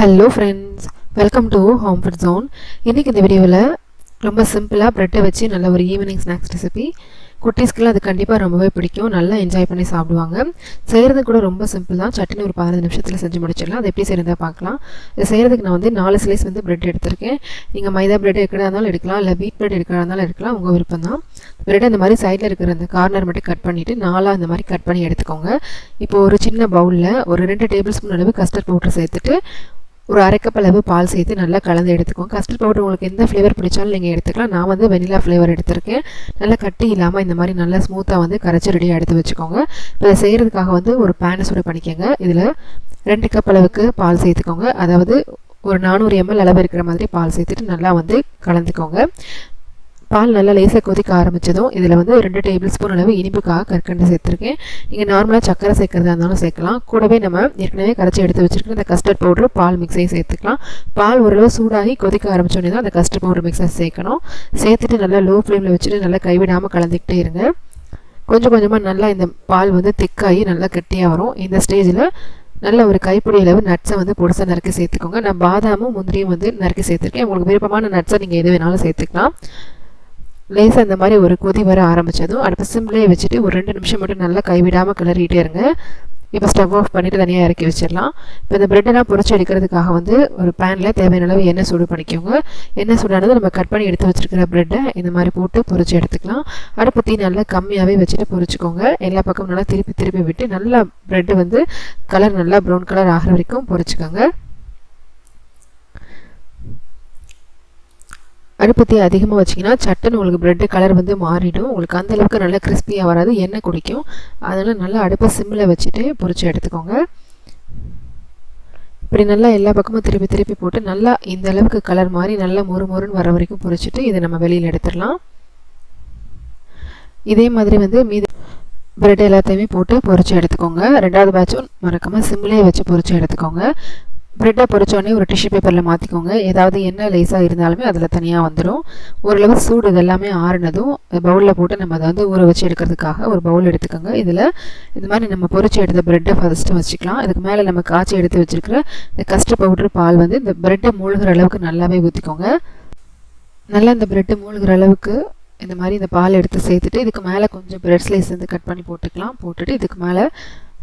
Hello friends welcome to home food zone இன்றைக்கி இந்த வீடியோவில் ரொம்ப சிம்பிளாக ப்ரெட்டை வச்சு நல்ல ஒரு ஈவினிங் ஸ்நாக்ஸ் ரெசிபி குட்டீஸ்க்கெல்லாம் அது கண்டிப்பாக ரொம்பவே பிடிக்கும். நல்லா என்ஜாய் பண்ணி சாப்பிடுவாங்க. செய்கிறது கூட ரொம்ப சிம்பிள் தான். சட்னி ஒரு பதினஞ்சு நிமிஷத்தில் செஞ்சு முடிச்சிடலாம். அது எப்படி செய்கிறதா பார்க்கலாம். இது செய்கிறதுக்கு நான் வந்து நாலு ஸ்லைஸ் வந்து ப்ரெட் எடுத்திருக்கேன். நீங்கள் மைதா ப்ரெட் எடுக்கிறதா இருந்தாலும் எடுக்கலாம். இல்லை வீட் ப்ரெட் எடுக்கிறதா இருந்தாலும் எடுக்கலாம். உங்கள் விருப்பம் தான். ப்ரெட் அந்த மாதிரி சைடில் இருக்கிற அந்த கார்னர் மட்டும் கட் பண்ணிவிட்டு நாலாக அந்த மாதிரி கட் பண்ணி எடுத்துக்கோங்க. இப்போ ஒரு சின்ன பவுலில் ஒரு ரெண்டு டேபிள் ஸ்பூன் அளவு கஸ்டர்ட் பவுடர் சேர்த்துட்டு ஒரு அரைக்கப் அளவு பால் சேர்த்து நல்லா கலந்து எடுத்துக்கோங்க கஸ்டர்ட் பவுடர் உங்களுக்கு எந்த ஃப்ளேவர் பிடிச்சாலும் நீங்கள் எடுத்துக்கலாம். நான் வந்து வெனிலா ஃப்ளேவர் எடுத்திருக்கேன். நல்லா கட்டி இல்லாமல் இந்த மாதிரி நல்லா ஸ்மூத்தாக வந்து கரைச்சி ரெடியாக எடுத்து வச்சுக்கோங்க. இப்போ இதை செய்கிறதுக்காக வந்து ஒரு பேனை சூடு பண்ணிக்கோங்க. இதில் ரெண்டு கப் அளவுக்கு பால் சேர்த்துக்கோங்க. அதாவது ஒரு நானூறு எம்எல் அளவு இருக்கிற மாதிரி பால் சேர்த்துட்டு நல்லா வந்து கலந்துக்கோங்க. பால் நல்லா லேசாக கொதிக்க ஆரம்பித்ததும் இதில் வந்து ரெண்டு டேபிள் ஸ்பூன் அளவு இனிப்புக்காக கற்கண்டு சேர்த்துருக்கேன். நீங்கள் நார்மலாக சக்கரை சேர்க்குறதா இருந்தாலும் சேர்க்கலாம். கூடவே நம்ம ஏற்கனவே கரைச்சி எடுத்து வச்சுருக்க இந்த கஸ்டர்ட் பவுடர் பால் மிக்ஸையும் சேர்த்துக்கலாம். பால் ஓரளவு சூடாகி கொதிக்க ஆரம்பித்தோடனே தான் அந்த கஸ்டர்ட் பவுடர் மிக்ஸை சேர்க்கணும். சேர்த்துட்டு நல்லா லோ ஃப்ளேமில் வச்சுட்டு நல்லா கைவிடாமல் கலந்துக்கிட்டே இருங்க. கொஞ்சம் கொஞ்சமாக நல்லா இந்த பால் வந்து திக்காகி நல்லா கெட்டியாக வரும். இந்த ஸ்டேஜில் நல்ல ஒரு கைப்பிடி அளவு நட்ஸை வந்து பொடிசாக நறுக்கி சேர்த்துக்கோங்க. நான் பாதாமும் முந்திரியும் வந்து நறுக்கி சேர்த்துருக்கேன். உங்களுக்கு விருப்பமான நட்ஸை நீங்கள் எது வேணாலும் சேர்த்துக்கலாம். லேசாக இந்த மாதிரி ஒரு கொதி வர ஆரம்பித்ததும் அடுப்பு சிம்லேயே வச்சுட்டு ஒரு ரெண்டு நிமிஷம் மட்டும் நல்லா கைவிடாமல் கிளறிட்டே இருங்க. இப்போ ஸ்டவ் ஆஃப் பண்ணிவிட்டு தனியாக இறக்கி வச்சிடலாம். இப்போ இந்த ப்ரெட்டெல்லாம் பொறிச்சு எடுக்கிறதுக்காக வந்து ஒரு பேனில் தேவையான அளவு எண்ணெய் சூடு பண்ணிக்கோங்க. எண்ணெய் சூடானது நம்ம கட் பண்ணி எடுத்து வச்சுருக்கிற ப்ரெட்டை இந்த மாதிரி போட்டு பொறிச்சு எடுத்துக்கலாம். அடுப்பு தீ நல்லா கம்மியாகவே வச்சுட்டு பொறிச்சிக்கோங்க எல்லா பக்கமும் நல்லா திருப்பி திருப்பி விட்டு நல்லா ப்ரெட்டு வந்து கலர் நல்லா ப்ரௌன் கலர் ஆகிற வரைக்கும் பொறிச்சிக்கோங்க அடுப்பத்தி அதிகமாக வச்சிங்கன்னா சட்டுன்னு உங்களுக்கு ப்ரெட்டு கலர் வந்து மாறிடும். உங்களுக்கு அந்த அளவுக்கு நல்லா கிறிஸ்பியாக வராது. எண்ணெய் குடிக்கும். அதனால் நல்லா அடுப்பை சிம்மில் வச்சுட்டு பொறிச்சு எடுத்துக்கோங்க. இப்படி நல்லா எல்லா பக்கமும் திருப்பி திருப்பி போட்டு நல்லா இந்த அளவுக்கு கலர் மாதிரி நல்லா மொறு மொறுன்னு வர வரைக்கும் பொறிச்சிட்டு இதை நம்ம வெளியில் எடுத்துடலாம். இதே மாதிரி வந்து மீது பிரெட் எல்லாத்தையுமே போட்டு பொறிச்சு எடுத்துக்கோங்க. ரெண்டாவது பேட்சும் மறக்காமல் சிம்லேயே வச்சு பொறிச்சு எடுத்துக்கோங்க. ப்ரெட்டை பொறிச்சோடனே ஒரு டிஷ்யூ பேப்பரில் மாற்றிக்கோங்க ஏதாவது எண்ணெய் லேஸாக இருந்தாலுமே அதில் தனியாக வந்துடும் ஓரளவு சூடு இதெல்லாமே ஆறுனதும் பவுலில் போட்டு நம்ம அதை வந்து ஊற வச்சு எடுக்கிறதுக்காக ஒரு பவுல் எடுத்துக்கோங்க. இதில் இது மாதிரி நம்ம பொறிச்சு எடுத்த ப்ரெட்டை ஃபஸ்ட்டு வச்சுக்கலாம். இதுக்கு மேலே நம்ம காய்ச்சி எடுத்து வச்சுருக்கிற இந்த கஸ்ட் பவுடர் பால் வந்து இந்த ப்ரெட்டை மூழ்கிற அளவுக்கு நல்லாவே ஊற்றிக்கோங்க நல்லா இந்த ப்ரெட்டு மூழ்கிற அளவுக்கு இந்த மாதிரி இந்த பால் எடுத்து சேர்த்துட்டு இதுக்கு மேலே கொஞ்சம் ப்ரெட் ஸ்லைஸ் வந்து கட் பண்ணி போட்டுக்கலாம். போட்டுட்டு இதுக்கு மேலே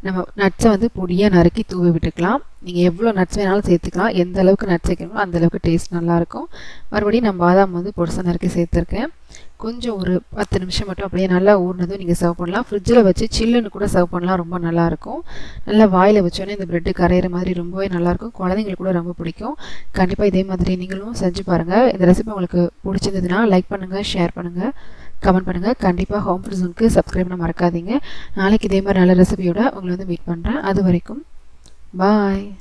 நம்ம நட்ஸை வந்து பொடியாக நறுக்கி தூவி விட்டுக்கலாம். நீங்கள் எவ்வளோ நட்ஸ் வேணாலும் சேர்த்துக்கலாம். எந்த அளவுக்கு நட்ஸ் வைக்கணுமோ அந்த அளவுக்கு டேஸ்ட் நல்லாயிருக்கும். மறுபடியும் நான் பாதாம் வந்து பொடிசாக நறுக்கி சேர்த்துருக்கேன். கொஞ்சம் ஒரு பத்து நிமிஷம் மட்டும் அப்படியே நல்லா ஊறினதும் நீங்கள் சர்வ் பண்ணலாம். ஃப்ரிட்ஜில் வச்சு சில்லுன்னு கூட சர்வ் பண்ணலாம். ரொம்ப நல்லாயிருக்கும். நல்லா வாயில் வச்சோன்னே இந்த ப்ரெட்டு கரையிற மாதிரி ரொம்பவே நல்லாயிருக்கும். குழந்தைங்களுக்கு கூட ரொம்ப பிடிக்கும். கண்டிப்பாக இதே மாதிரி நீங்களும் செஞ்சு பாருங்கள் இந்த ரெசிபி உங்களுக்கு பிடிச்சிருந்ததுன்னா லைக் பண்ணுங்கள் ஷேர் பண்ணுங்கள் கமெண்ட் பண்ணுங்கள் கண்டிப்பாக ஹோம் ஃபுட்ஸுக்கு சப்ஸ்கிரைப் பண்ண மறக்காதீங்க. நாளைக்கு இதே மாதிரி நல்ல ரெசிபியோட உங்களை வந்து மீட் பண்ணுறேன் அது வரைக்கும் பாய்